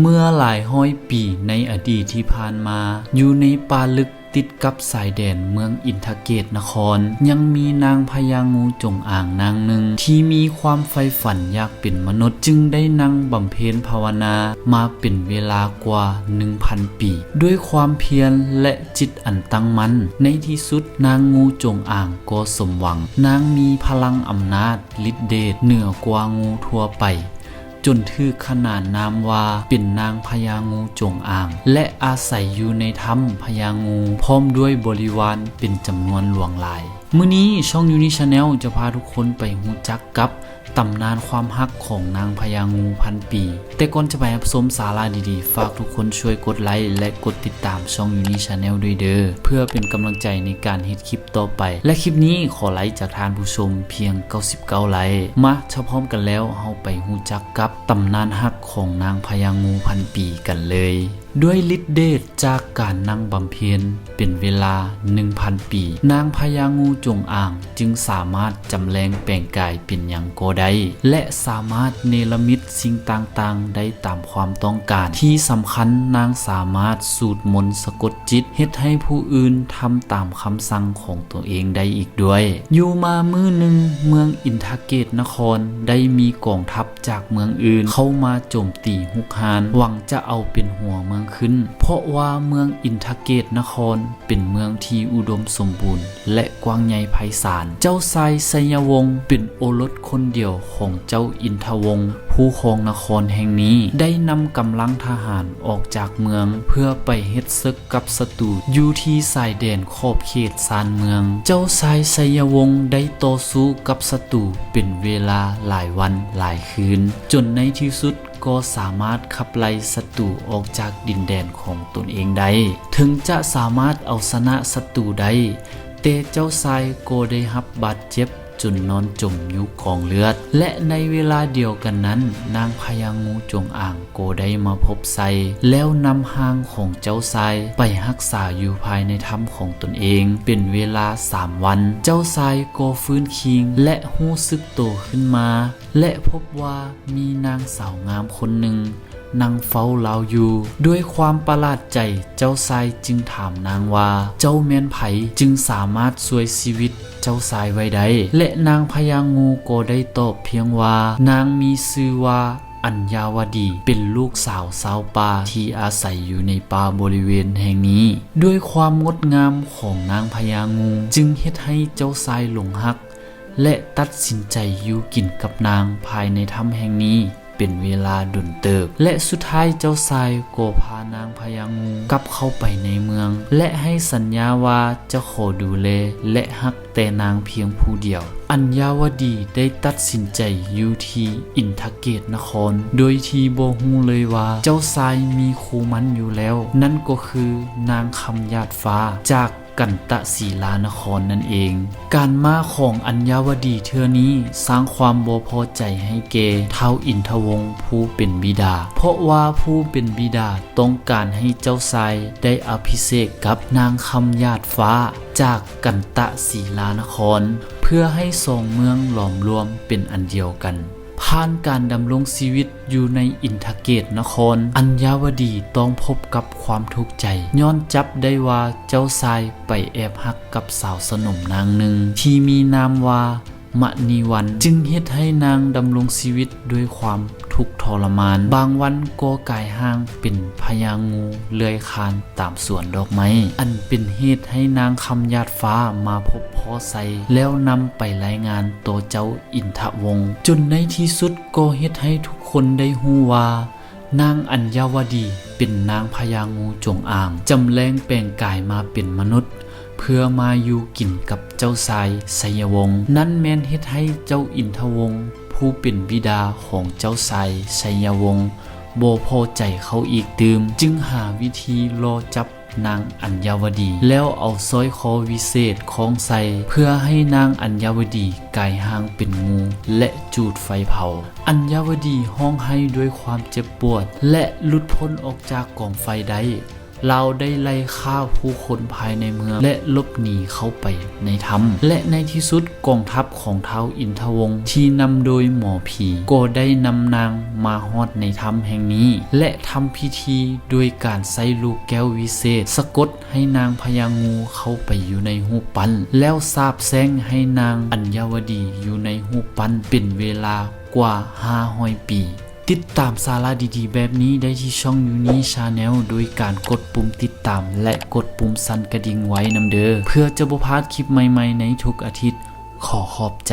เมื่อหลายห้อยปีในอดีตที่ผ่านมา อยู่ในป่าลึกติดกับสายแดนเมืองอินทเกตนคร ยังมีนางพญางูจงอ่างนางหนึ่ง ที่มีความใฝ่ฝันอยากเป็นมนุษย์จึงได้นั่งบำเพ็ญภาวนามาเป็นเวลากว่า 1,000 ปี ด้วยความเพียรและจิตอันตั้งมั่นในที่สุดนางงูจงอ่างก็สมหวัง นางมีพลังอำนาจฤทธิเดชเหนือกว่างูทั่วไป จนถือขนานนามว่าเป็นนางพญางูจงอ่าง และอาศัยอยู่ในถ้ำพญางู พร้อมด้วยบริวารเป็นจำนวนหลวงหลาย มื้อนี้ช่องยูนิชาแนลจะพาทุกคนไปหูจักกับตำนานความฮักของนางพญางูพันปี แต่ก่อนจะไปรับชมสาระดีๆ ฝากทุกคนช่วยกดไลค์และกดติดตามช่องยูนิชาแนลด้วยเด้อเพื่อเป็นกำลังใจในการเฮ็ดคลิปต่อไป และคลิปนี้ขอไลค์จากทานผู้ชมเพียง 99 ไลค์มาเฉพร้อมกันแล้วเฮาไปหูจักกับตำนานฮักของนางพญางูพันปีกันเลย ด้วยฤทธิเดชจากการนั่งบำเพ็ญเป็นเวลา 1,000 ปี นางพญางูจงอ่างจึงสามารถจำแรงแปลงกายเป็นอย่างก็ได้และสามารถเนรมิตสิ่งต่างๆ ได้ตามความต้องการ ที่สำคัญนางสามารถสูตรมนต์สะกดจิตเฮ็ดให้ผู้อื่นทำตามคำสั่งของตัวเองได้อีกด้วย อยู่มามือหนึ่งเมืองอินทเกตนครได้มีกองทัพจากเมืองอื่นเข้ามาโจมตีฮุกฮานหวังจะเอาเป็นหัวเมืองขึ้น เพราะว่าเมืองอินทเกตนครเป็นเมืองที่อุดมสมบูรณ์ และกว้างใหญ่ไพศาล เจ้าชายไสยวงศ์เป็นโอรสคนเดียวของเจ้าอินทวงศ์ผู้ครองนครแห่งนี้ได้นำกำลังทหารออกจากเมือง เพื่อไปเฮ็ดศึกกับศัตรูอยู่ที่สายแดนขอบเขตซานเมือง เจ้าชายไสยวงศ์ได้ต่อสู้กับศัตรูเป็นเวลาหลายวันหลายคืน จนในที่สุดก็สามารถขับไล่ศัตรูออกจากดินแดนของตนเองได้ ถึงจะสามารถเอาชนะศัตรูได้ ตเจ้าชายก็ได้รับบาดเจ็บจนนอนจมอยู่กองเลือด และในเวลาเดียวกันนั้น นางพญางูจงอ่างก็ได้มาพบไซแล้วนำหางของเจ้าชายไปรักษาอยู่ภายในถ้ำของตนเอง เป็นเวลาสามวัน เจ้าชายก็ฟื้นคิง และหู้สึกโตขึ้นมา และพบว่ามีนางสาวงามคนหนึ่ง นางเฝ้าเราอยู่ ด้วยความประหลาดใจเจ้าชายจึงถามนางว่า เจ้าแม่นไผจึงสามารถช่วยชีวิตเจ้าชายไว้ได้และนางพญางูก็ได้ตอบเพียงว่า นางมีชื่อว่าอัญญาวดีเป็นลูกสาวสาวป่าที่อาศัยอยู่ในป่าบริเวณแห่งนี้ ด้วยความงดงามของนางพญางูจึงเฮ็ดให้เจ้าชายหลงรัก และตัดสินใจอยู่กินกับนางภายในถ้ำแห่งนี้ เป็นเวลาดุนเติบ และสุดท้ายเจ้าชายก็พานางพญางูกลับเข้าไปในเมือง และให้สัญญาว่าจะขอดูแลและฮักแต่นางเพียงผู้เดียว อัญญาวดีได้ตัดสินใจอยู่ที่อินทเกตนคร โดยที่โบฮูเลยว่าเจ้าชายมีคู่มันอยู่แล้ว นั่นก็คือนางคำญาติฟ้าจาก กันตะศีลานครนั่นเอง การมาของอัญญาวดีเทือนี้สร้างความโบพอใจให้เกเท้าอินทวงศ์ผู้เป็นบิดา เพราะว่าผู้เป็นบิดาต้องการให้เจ้าชายได้อภิเษกกับนางคำญาติฟ้าจากกันตะศีลานคร เพื่อให้สองเมืองหลอมรวมเป็นอันเดียวกัน ผ่านการดำรงชีวิตอยู่ในอินทเกตนคร อัญญาวดีต้องพบกับความทุกข์ใจ ย้อนจับได้ว่าเจ้าชายไปแอบฮักกับสาวสนมนางหนึ่ง ที่มีนามว่ามณีวันจึงเฮ็ดให้นางดำรงชีวิตด้วยความ ทุกทรมาน บางวันก็กายห่างเป็นพญางูเลื้อยคานตามสวนดอกไม้อันเป็นเหตุให้นางคำญาติฟ้ามาพบพ่อไซแล้วนำไปรายงานตัวเจ้าอินทวงศ์จนในที่สุดก็เฮ็ดให้ทุกคนได้ฮู้ว่านางอัญญาวดีเป็นนางพญางูจงอาง จำแรงแปลงกายมาเป็นมนุษย์ เพื่อมาอยู่กินกับเจ้าชายไสยวงศ์นั่นแม่นเฮ็ดให้เจ้าอินทวงศ์ ผู้เป็นบิดาของเจ้าชายไสยวงศ์โบพอใจเขาอีกตืม จึงหาวิธีรอจับนางอัญญาวดี แล้วเอาสร้อยคอวิเศษของใส่เพื่อให้นางอัญญาวดีกลายหางเป็นงู และจูดไฟเผา อัญญาวดีห้องให้ด้วยความเจ็บปวด และหลุดพ้นออกจากกองไฟได้ เราได้ไล่ฆ่าผู้คนภายในเมือง และลบหนีเข้าไปในถ้ำและในที่สุดกองทัพของเท้าอินทวงศ์ที่นำโดยหมอผีก็ได้นำนางมาฮอดในถ้ำแห่งนี้ และทำพิธีโดยการใส่ลูกแก้ววิเศษ สะกดให้นางพญางูเข้าไปอยู่ในหูปปั้นแล้วสาบแซงให้นางอัญญาวดีอยู่ในหูปปั้นเป็นเวลากว่า500ปี ติดตามสาระดีๆ แบบนี้ได้ที่ช่องยูนี้ชาแนลโดยการกดปุ่มติดตาม และกดปุ่มสั่นกระดิ่งไว้นำเด้อเพื่อจะบ่พลาดคลิปใหม่ๆในทุกอาทิตย์ ขอขอบใจ